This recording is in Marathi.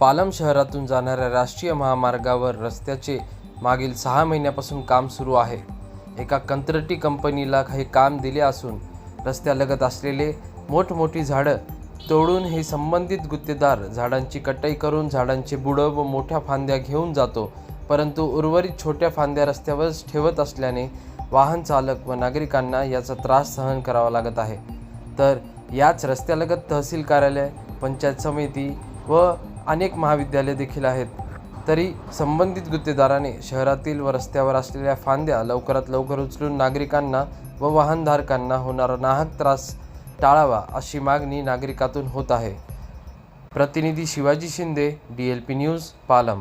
पालम शहरातून जाणाऱ्या राष्ट्रीय महामार्गावर रस्त्याचे मागील सहा महिन्यापासून काम सुरू आहे. एका कंत्राटी कंपनीला हे काम दिले असून रस्त्यालगत असलेले मोठमोठी झाडं तोडून हे संबंधित गुत्तेदार झाडांची कटाई करून झाडांचे बुडं व मोठ्या फांद्या घेऊन जातो परंतु उर्वरित छोट्या फांद्या रस्त्यावरच ठेवत असल्याने वाहन चालक व नागरिकांना याचा त्रास सहन करावा लागत आहे. तर याच रस्त्यालगत तहसील कार्यालय पंचायत समिती व अनेक महाविद्यालये देखील आहेत. तरी संबंधित गुत्तेदाराने शहरातील व रस्त्यावर असलेल्या फांद्या लवकरात लवकर उचलून नागरिकांना व वाहनधारकांना होणारा नाहक त्रास टाळावा अशी मागणी नागरिकातून होत आहे. प्रतिनिधी Shivaji Shinde D L P news Palam.